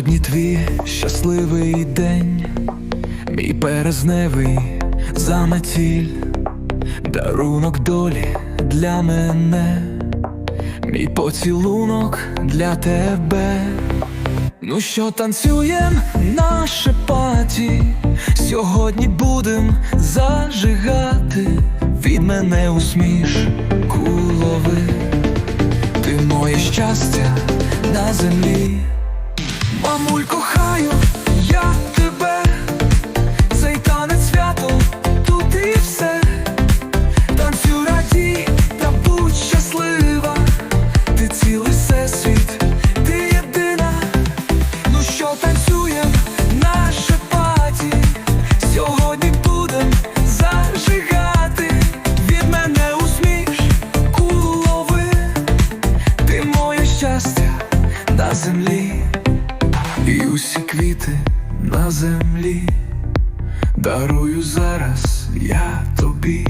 Сьогодні твій щасливий день, мій березневий заметіль, дарунок долі для мене, мій поцілунок для тебе. Ну що танцюєм наше паті, сьогодні будем зажигати від мене усмішку лови. Ти моє щастя на землі. Мамуль, кохаю, я усі квіти на землі. Дарую зараз я тобі,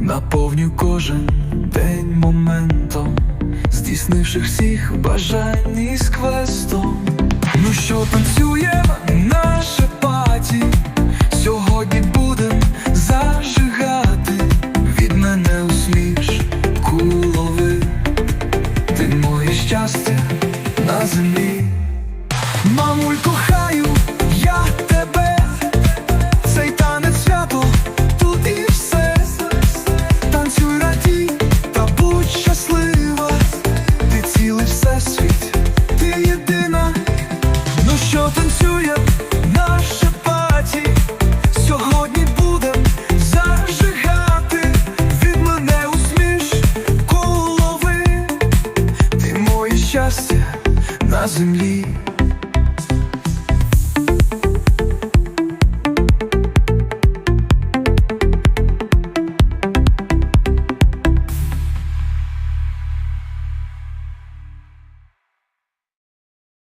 наповню кожен день моментом, здійснивши всіх бажань із квестом. Ну що танцюємо наше паті, сьогодні будем зажигати від мене усмішку лови, ти моє щастя на землі. Мамуль, кохаю, я тебе, цей танець свято, тут все. Танцюй радій та будь щаслива, ти цілий всесвіт, ти єдина. Ну що танцює наше паті, сьогодні будем зажигати від мене усмішку лови, ти моє щастя на землі.